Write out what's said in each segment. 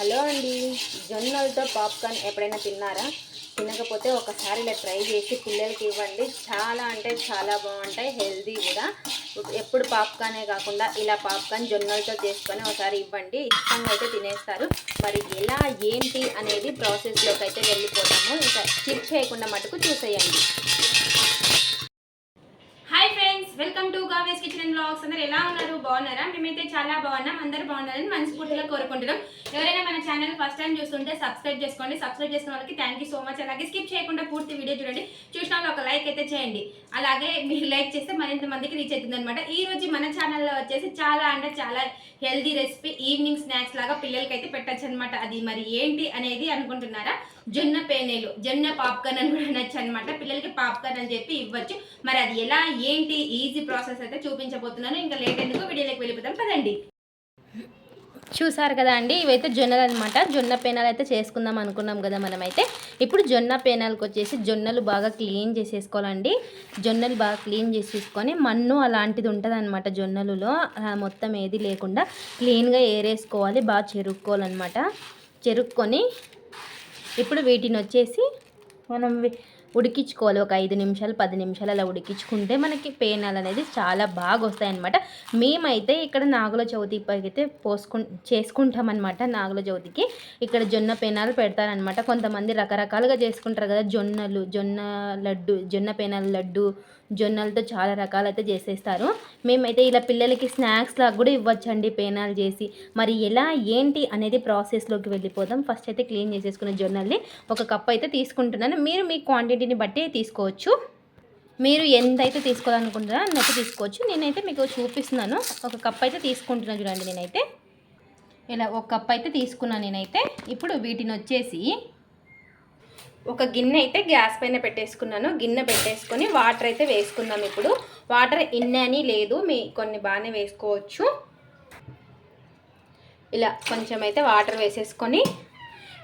Hello అండి. జొన్నలతో popcorn ఎప్పుడైనా తిన్నారా? తినకపోతే ఒకసారి ఇలా ట్రై చేసి పిల్లలకి ఇవ్వండి. చాలా అంటే చాలా బాగుంటాయి హెల్తీ కూడా. ఎప్పుడు పాప్కార్నే కాకుండా ఇలా పాప్కార్న్ జొన్నలతో చేసుకొని ఒకసారి ఇవ్వండి. ఇష్టంగా అయితే తినేస్తారు. మరి ఎలా ఏంటి అనేది ప్రాసెస్లోకి అయితే వెళ్ళిపోతాము. ఇంకా స్కిప్ చేయకుండా మటుకు చూసేయండి. వెల్కమ్ టు గావేస్ కిచెన్ అండ్ బ్లాగ్స్ అందరు ఎలా ఉన్నారు? బాగున్నారా? మేమైతే చాలా బాగున్నాం. అందరు బాగున్నారని మనస్ఫూర్తిగా కోరుకుంటున్నాం. ఎవరైనా మన ఛానల్ ఫస్ట్ టైం చూస్తుంటే సబ్స్క్రైబ్ చేసుకోండి. సబ్స్క్రైబ్ చేసిన వాళ్ళకి థ్యాంక్ యూ సో మచ్ అలాగే స్కిప్ చేయకుండా పూర్తి వీడియో చూడండి. చూసిన వాళ్ళు ఒక లైక్ అయితే చేయండి. అలాగే మీరు లైక్ చేస్తే మరింత మందికి రీచ్ అవుతుంది అనమాట ఈ రోజు మన ఛానల్లో వచ్చేసి చాలా అంటే చాలా హెల్దీ రెసిపీ ఈవినింగ్ స్నాక్స్ లాగా పిల్లలకి అయితే పెట్టచ్చు అనమాట అది మరి ఏంటి అనేది అనుకుంటున్నారా? జొన్న పేనేలు జొన్న పాప్కార్న్ అని కూడా అనొచ్చు అనమాట పిల్లలకి పాప్కార్న్ అని చెప్పి ఇవ్వచ్చు. మరి అది ఎలా ఏంటి ఈజీ ప్రాసెస్ అయితే చూపించబోతున్నాను. ఇంకా లేట్ ఎందుకు? వీడియోలోకి వెళ్ళిపోతాం పదండి. చూసారు కదా అండి ఇవైతే జొన్నలు అనమాట జొన్న పేనాలు అయితే చేసుకుందాం అనుకున్నాం కదా మనమైతే. ఇప్పుడు జొన్న పేనాలకు వచ్చేసి జొన్నలు బాగా క్లీన్ చేసేసుకోవాలండి. జొన్నలు బాగా క్లీన్ చేసేసుకొని మన్ను అలాంటిది ఉంటుంది అనమాట జొన్నలులో. ఆ మొత్తం ఏది లేకుండా క్లీన్గా ఏరేసుకోవాలి బాగా చెరుక్కోవాలన్నమాట. చెరుక్కొని ఇప్పుడు వీటిని వచ్చేసి మనం ఉడికించుకోవాలి. ఒక ఐదు నిమిషాలు పది నిమిషాలు అలా ఉడికించుకుంటే మనకి పేనాలు అనేది చాలా బాగా వస్తాయి అనమాట మేమైతే ఇక్కడ నాగుల చవితి అయితే పోసుకు చేసుకుంటామన్నమాట నాగుల చవితికి. ఇక్కడ జొన్న పేనాలు పెడతారనమాట కొంతమంది రకరకాలుగా చేసుకుంటారు కదా జొన్నలు జొన్న లడ్డు జొన్న పేనాల లడ్డు జొన్నలతో చాలా రకాలైతే చేసేస్తారు. మేమైతే ఇలా పిల్లలకి స్నాక్స్ లాగా కూడా ఇవ్వచ్చండి పేనాలు చేసి. మరి ఎలా ఏంటి అనేది ప్రాసెస్లోకి వెళ్ళిపోదాం. ఫస్ట్ అయితే క్లీన్ చేసేసుకున్న జొన్నల్ని ఒక కప్ అయితే తీసుకుంటున్నాను. మీరు మీ క్వాంటిటీ క్వాంటిటీని బట్టి తీసుకోవచ్చు. మీరు ఎంతైతే తీసుకోవాలనుకుంటున్నారో అన్నట్టు తీసుకోవచ్చు. నేనైతే మీకు చూపిస్తున్నాను. ఒక కప్ అయితే తీసుకుంటున్నాను చూడండి నేనైతే. ఇలా ఒక కప్ అయితే తీసుకున్నాను నేనైతే. ఇప్పుడు వీటిని వచ్చేసి ఒక గిన్నె అయితే గ్యాస్ పైన పెట్టేసుకున్నాను. గిన్నె పెట్టేసుకొని వాటర్ అయితే వేసుకున్నాను ఇప్పుడు. వాటర్ ఇన్ని అని లేదు. మీ కొన్ని బాగానే వేసుకోవచ్చు. ఇలా కొంచెం అయితే వాటర్ వేసేసుకొని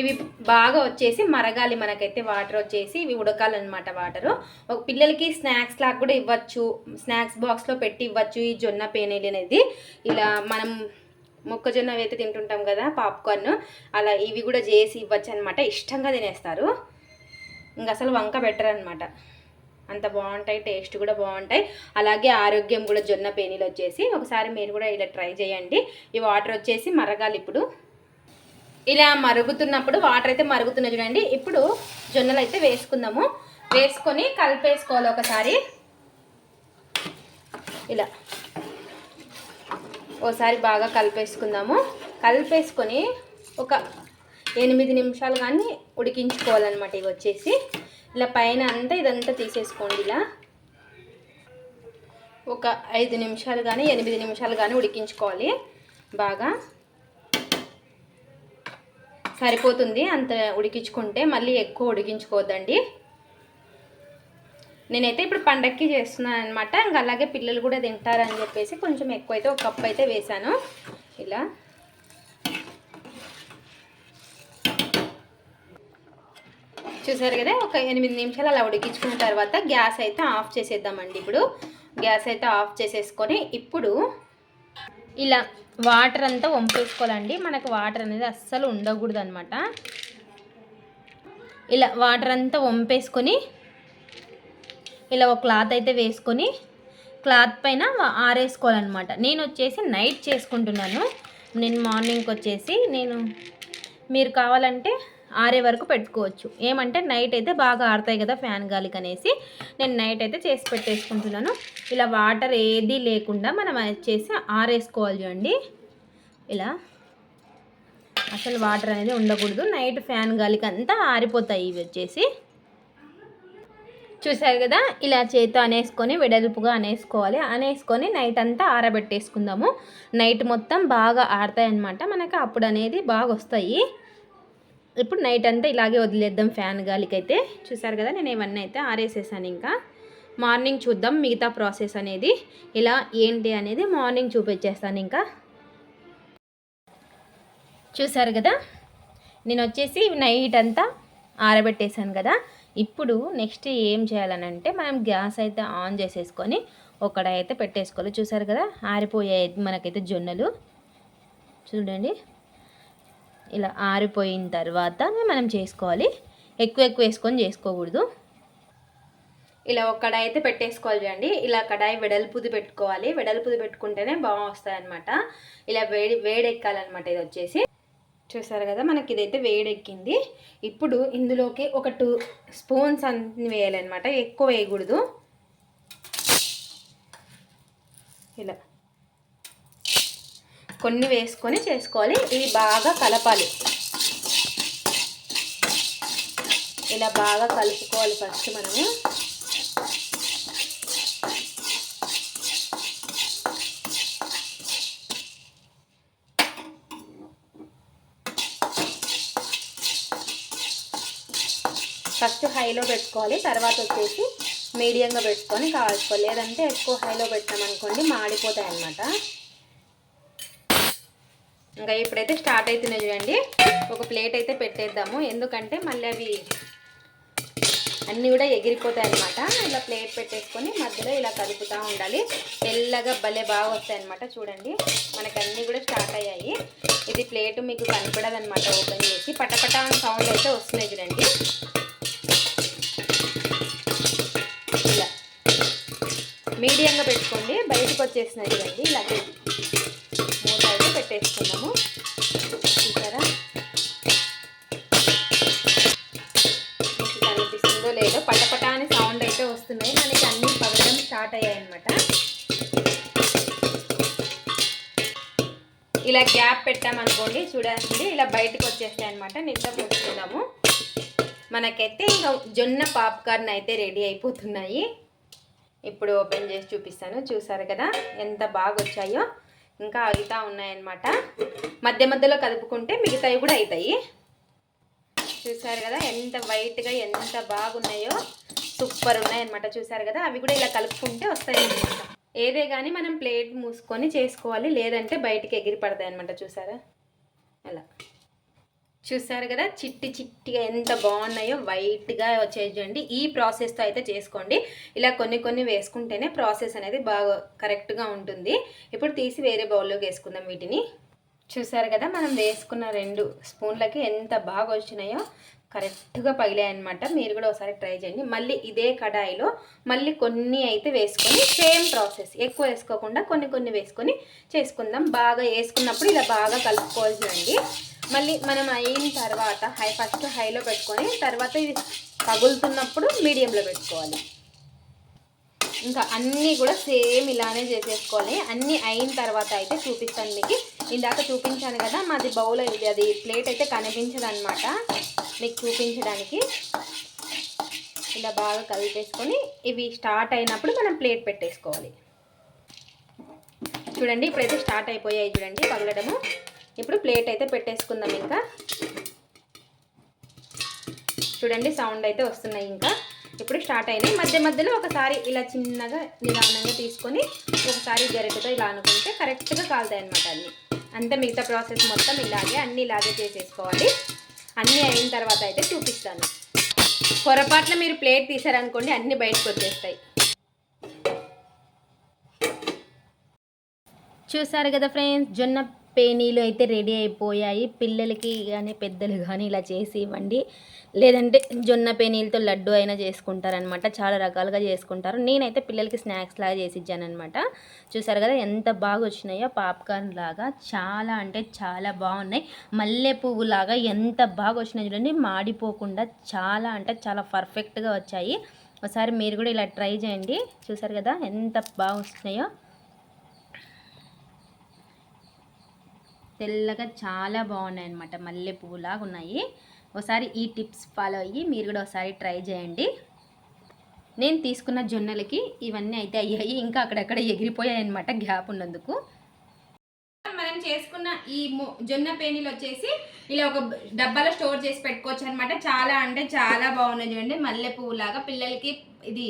ఇవి బాగా వచ్చేసి మరగాలి మనకైతే వాటర్ వచ్చేసి ఇవి ఉడకాలన్నమాట వాటరు. ఒక పిల్లలకి స్నాక్స్ లాగా కూడా ఇవ్వచ్చు. స్నాక్స్ బాక్స్లో పెట్టి ఇవ్వచ్చు ఈ జొన్న పేనేలి అనేది. ఇలా మనం మొక్కజొన్న అయితే తింటుంటాం కదా పాప్కార్న్. అలా ఇవి కూడా చేసి ఇవ్వచ్చు అనమాట ఇష్టంగా తినేస్తారు. ఇంక అసలు వంక బెటర్ అనమాట అంత బాగుంటాయి టేస్ట్ కూడా బాగుంటాయి. అలాగే ఆరోగ్యం కూడా జొన్న పేనీలు వచ్చేసి ఒకసారి మీరు కూడా ఇలా ట్రై చేయండి. ఈ వాటర్ వచ్చేసి మరగాలి ఇప్పుడు. ఇలా మరుగుతున్నప్పుడు వాటర్ అయితే మరుగుతున్నాయి చూడండి. ఇప్పుడు జొన్నలు అయితే వేసుకుందాము. వేసుకొని కలిపేసుకోవాలి ఒకసారి. ఇలా. ఒకసారి బాగా కలిపేసుకుందాము. కలిపేసుకొని ఒక ఎనిమిది నిమిషాలు కానీ ఉడికించుకోవాలన్నమాట. ఇవి వచ్చేసి. ఇలా పైన అంతా ఇదంతా తీసేసుకోండి ఇలా. ఒక ఐదు నిమిషాలు కానీ ఎనిమిది నిమిషాలు కానీ ఉడికించుకోవాలి బాగా. సరిపోతుంది. అంత ఉడికించుకుంటే మళ్ళీ ఎక్కువ ఉడికించుకోవద్దండి. నేనైతే ఇప్పుడు పండక్కి చేస్తున్నాను అనమాట ఇంకా అలాగే పిల్లలు కూడా తింటారని చెప్పేసి కొంచెం ఎక్కువ అయితే ఒక కప్ అయితే వేసాను ఇలా. చూసారు కదా ఒక ఎనిమిది నిమిషాలు అలా ఉడికించుకున్న తర్వాత గ్యాస్ అయితే ఆఫ్ చేసేద్దామండి ఇప్పుడు. గ్యాస్ అయితే ఆఫ్ చేసేసుకొని ఇప్పుడు ఇలా వాటర్ అంతా వంపేసుకోవాలండి. మనకు వాటర్ అనేది అస్సలు ఉండకూడదు అనమాట ఇలా వాటర్ అంతా వంపేసుకొని ఇలా ఒక క్లాత్ అయితే వేసుకొని క్లాత్ పైన ఆరేసుకోవాలన్నమాట. నేను వచ్చేసి నైట్ చేసుకుంటున్నాను. నేను మార్నింగ్కి వచ్చేసి నేను మీరు కావాలంటే ఆరే వరకు పెట్టుకోవచ్చు. ఏమంటే నైట్ అయితే బాగా ఆరుతాయి కదా ఫ్యాన్ గాలికి అనేసి నేను నైట్ అయితే చేసి పెట్టేసుకుంటున్నాను. ఇలా వాటర్ ఏది లేకుండా మనం వచ్చేసి ఆరేసుకోవాలి చూడండి. ఇలా. అసలు వాటర్ అనేది ఉండకూడదు. నైట్ ఫ్యాన్ గాలికి అంతా ఆరిపోతాయి ఇవి వచ్చేసి. చూసారు కదా? ఇలా చేతితో అనేసుకొని వెడల్పుగా అనేసుకోవాలి. అనేసుకొని నైట్ అంతా ఆరబెట్టేసుకుందాము. నైట్ మొత్తం బాగా ఆడతాయి అన్నమాట మనకి అప్పుడు అనేది బాగా వస్తాయి ఇప్పుడు నైట్ అంతా ఇలాగే వదిలేద్దాం ఫ్యాన్ గాలికైతే. చూసారు కదా నేను ఇవన్నీ అయితే ఆరేసేసాను ఇంకా. మార్నింగ్ చూద్దాం మిగతా ప్రాసెస్ అనేది. ఇలా ఏంటి అనేది మార్నింగ్ చూపించేస్తాను ఇంకా. చూసారు కదా నేను వచ్చేసి నైట్ అంతా ఆరబెట్టేశాను కదా. ఇప్పుడు నెక్స్ట్ ఏం చేయాలనంటే మనం గ్యాస్ అయితే ఆన్ చేసేసుకొని ఒకడైతే పెట్టేసుకోవాలి. చూసారు కదా ఆరిపోయాయి మనకైతే జొన్నలు. చూడండి. ఇలా ఆరిపోయిన తర్వాత మనం చేసుకోవాలి. ఎక్కువ ఎక్కువ వేసుకొని చేసుకోకూడదు. ఇలా ఒక కడాయి అయితే పెట్టేసుకోవాలి చూడండి. ఇలా కడాయి వెడల్పుది పెట్టుకోవాలి. వెడల్పుది పెట్టుకుంటేనే బాగా వస్తాయి అనమాట ఇలా వేడి వేడెక్కాలన్నమాట ఇది వచ్చేసి. చూసారు కదా మనకి ఇదైతే వేడెక్కింది. ఇప్పుడు ఇందులోకి ఒక టూ స్పూన్స్ అన్ని వేయాలన్నమాట. ఎక్కువ వేయకూడదు. ఇలా కొన్ని వేసుకొని చేసుకోవాలి. ఇవి బాగా కలపాలి. ఇలా బాగా కలుపుకోవాలి ఫస్ట్ మనము. ఫస్ట్ హైలో పెట్టుకోవాలి. తర్వాత వచ్చేసి మీడియంగా పెట్టుకొని కాల్చుకోవాలి. లేదంటే ఎక్కువ హైలో పెట్టామనుకోండి మాడిపోతాయి అన్నమాట ఇంకా ఇప్పుడైతే స్టార్ట్ అవుతున్నాయి చూడండి. ఒక ప్లేట్ అయితే పెట్టేద్దాము. ఎందుకంటే మళ్ళీ అవి అన్నీ కూడా ఎగిరిపోతాయి అనమాట ఇలా ప్లేట్ పెట్టేసుకొని మధ్యలో ఇలా కలుపుతూ ఉండాలి. తెల్లగా భలే బాగా వస్తాయి అనమాట చూడండి. మనకి అన్నీ కూడా స్టార్ట్ అయ్యాయి. ఇది ప్లేట్ మీకు కనపడదు అనమాట ఓపెన్ చేసి. పటపట సౌండ్ అయితే వస్తున్నాయి చూడండి. ఇలా. మీడియంగా పెట్టుకోండి. బయటకు వచ్చేసినాయి చూడండి. ఇలా పెట్టేసుకున్నాము చూసారా? కనిపిస్తుందో లేదో పటపట అని సౌండ్ అయితే వస్తున్నాయి. మనకి అన్ని పగడం స్టార్ట్ అయ్యాయి అనమాట ఇలా గ్యాప్ పెట్టామనుకోండి చూడండి ఇలా బయటకు వచ్చేస్తాయి అనమాట నిద్ర పోసుకుందాము మనకైతే ఇంకా జొన్న పాప్కార్న్ అయితే రెడీ అయిపోతున్నాయి. ఇప్పుడు ఓపెన్ చేసి చూపిస్తాను. చూసారు కదా? ఎంత బాగా వచ్చాయో ఇంకా ఆగుతూ ఉన్నాయన్నమాట. మధ్య మధ్యలో కదుపుకుంటే మిగతావి కూడా అవుతాయి చూసారు కదా ఎంత వైట్గా ఎంత బాగున్నాయో? సూపర్ ఉన్నాయన్నమాట. చూసారు కదా? అవి కూడా ఇలా కలుపుకుంటే వస్తాయన్నమాట. ఏదే కానీ మనం ప్లేట్ మూసుకొని చేసుకోవాలి. లేదంటే బయటికి ఎగిరి పడతాయి అనమాట చూసారా? అలా. చూసారు కదా? చిట్టి చిట్టిగా ఎంత బాగున్నాయో వైట్గా వచ్చేయండి. చూడండి ఈ ప్రాసెస్తో అయితే చేసుకోండి. ఇలా కొన్ని కొన్ని వేసుకుంటేనే ప్రాసెస్ అనేది బాగా కరెక్ట్గా ఉంటుంది. ఇప్పుడు తీసి వేరే బౌల్లోకి వేసుకుందాం వీటిని. చూసారు కదా? మనం వేసుకున్న రెండు స్పూన్లకి ఎంత బాగా వచ్చినాయో కరెక్ట్గా పగిలాయన్నమాట. మీరు కూడా ఒకసారి ట్రై చేయండి. మళ్ళీ ఇదే కడాయిలో మళ్ళీ కొన్ని అయితే వేసుకొని సేమ్ ప్రాసెస్. ఎక్కువ వేసుకోకుండా కొన్ని కొన్ని వేసుకొని చేసుకుందాం. బాగా వేసుకున్నప్పుడు ఇలా బాగా కలుపుకోవాల్సిందండి మళ్ళీ మనం అయిన తర్వాత హై ఫస్ట్ హైలో పెట్టుకొని తర్వాత ఇది తగులుతున్నప్పుడు మీడియంలో పెట్టుకోవాలి. ఇంకా అన్నీ కూడా సేమ్ ఇలానే చేసేసుకోవాలి అన్నీ అయిన తర్వాత అయితే చూపిస్తాను మీకు. ఇందాక చూపించాను కదా మాది బౌల్ ఇది అది ప్లేట్ అయితే కనిపించదు అనమాట మీకు చూపించడానికి. ఇలా బాగా కలిపేసుకొని ఇవి స్టార్ట్ అయినప్పుడు మనం ప్లేట్ పెట్టేసుకోవాలి. చూడండి ఇప్పుడైతే స్టార్ట్ అయిపోయాయి చూడండి పగలడము ఇప్పుడు ప్లేట్ అయితే పెట్టేసుకుందాం ఇంకా. చూడండి సౌండ్ అయితే వస్తున్నాయి ఇంకా. ఇప్పుడు స్టార్ట్ అయినాయి. మధ్య మధ్యలో ఒకసారి ఇలా చిన్నగా నిదానంగా తీసుకొని ఒకసారి గరిటతో ఇలా అనుకుంటే కరెక్ట్గా కాలుతాయి అనమాట అన్ని. అంతే మిగతా ప్రాసెస్ మొత్తం ఇలాగే అన్ని ఇలాగే చేసేసుకోవాలి. అన్నీ అయిన తర్వాత అయితే చూపిస్తాను. పొరపాట్ల మీరు ప్లేట్ తీసారనుకోండి అన్ని బయటకు వచ్చేస్తాయి. చూసారు కదా ఫ్రెండ్స్ జొన్న పేనీలు అయితే రెడీ అయిపోయాయి. పిల్లలకి కానీ పెద్దలు కానీ ఇలా చేసి ఇవ్వండి. లేదంటే జొన్న పేనీలతో లడ్డు అయినా చేసుకుంటారనమాట చాలా రకాలుగా చేసుకుంటారు. నేనైతే పిల్లలకి స్నాక్స్ లాగా చేసి ఇచ్చానమాట చూసారు కదా ఎంత బాగా వచ్చినాయో పాప్కార్న్ లాగా. చాలా అంటే చాలా బాగున్నాయి. మల్లె పువ్వు లాగా ఎంత బాగా వచ్చినాయి చూడండి. మాడిపోకుండా చాలా అంటే చాలా పర్ఫెక్ట్గా వచ్చాయి. ఒకసారి మీరు కూడా ఇలా ట్రై చేయండి. చూసారు కదా ఎంత బాగా వస్తున్నాయో తెల్లగా చాలా బాగున్నాయి అనమాట మల్లె పువ్వులాగా ఉన్నాయి ఒకసారి ఈ టిప్స్ ఫాలో అయ్యి మీరు కూడా ఒకసారి ట్రై చేయండి. నేను తీసుకున్న జొన్నలకి ఇవన్నీ అయితే అయ్యాయి. ఇంకా అక్కడక్కడ ఎగిరిపోయాయి అనమాట గ్యాప్ ఉన్నందుకు. మనం చేసుకున్న ఈ జొన్న పేనీలు వచ్చేసి ఇలా ఒక డబ్బాలో స్టోర్ చేసి పెట్టుకోవచ్చు అనమాట చాలా అంటే చాలా బాగున్నాయి చూడండి. మల్లె పిల్లలకి ఇది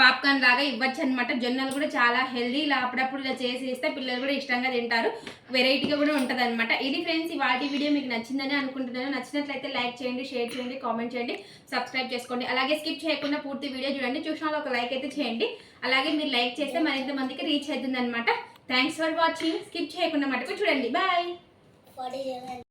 పాప్కార్న్ లాగా ఇవ్వచ్చు అనమాట జొన్నలు కూడా చాలా హెల్దీ. ఇలా అప్పుడప్పుడు ఇలా చేసి ఇస్తే పిల్లలు కూడా ఇష్టంగా తింటారు. వెరైటీగా కూడా ఉంటుంది అనమాట ఇది ఫ్రెండ్స్ వాటి వీడియో మీకు నచ్చిందని అనుకుంటున్నాను. నచ్చినట్లయితే లైక్ చేయండి షేర్ చేయండి కామెంట్ చేయండి సబ్స్క్రైబ్ చేసుకోండి. అలాగే స్కిప్ చేయకుండా పూర్తి వీడియో చూడండి. చూసిన ఒక లైక్ అయితే చేయండి. అలాగే మీరు లైక్ చేస్తే మరింత మందికి రీచ్ అవుతుంది అనమాట థ్యాంక్స్ ఫర్ వాచింగ్ స్కిప్ చేయకుండా మటుకు చూడండి. బాయ్